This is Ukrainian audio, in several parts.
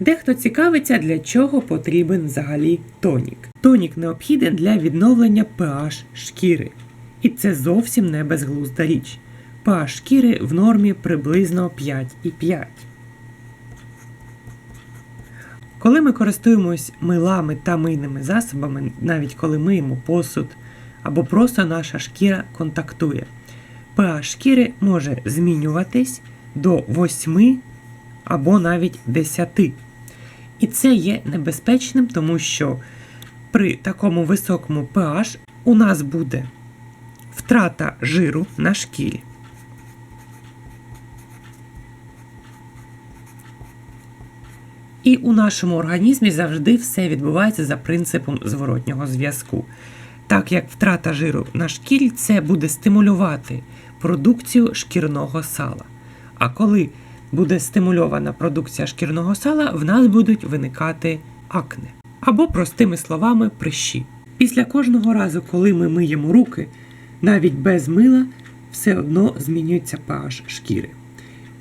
Дехто цікавиться, для чого потрібен взагалі тонік. Тонік необхіден для відновлення pH шкіри. І це зовсім не безглузда річ. pH шкіри в нормі приблизно 5,5. Коли ми користуємось милами та мийними засобами, навіть коли миємо посуд або просто наша шкіра контактує, pH шкіри може змінюватись до 8 або навіть 10. І це є небезпечним, тому що при такому високому pH у нас буде втрата жиру на шкірі. І у нашому організмі завжди все відбувається за принципом зворотнього зв'язку. Так як втрата жиру на шкірі це буде стимулювати продукцію шкірного сала. А коли буде стимульована продукція шкірного сала, в нас будуть виникати акне. Або, простими словами, прищі. Після кожного разу, коли ми миємо руки, навіть без мила, все одно змінюється pH шкіри.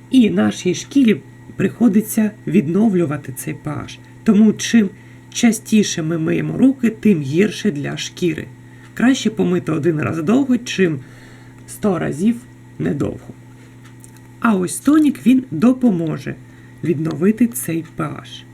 І нашій шкірі приходиться відновлювати цей pH. Тому чим частіше ми миємо руки, тим гірше для шкіри. Краще помити один раз довго, чим 100 разів недовго. А ось тонік він допоможе відновити цей pH.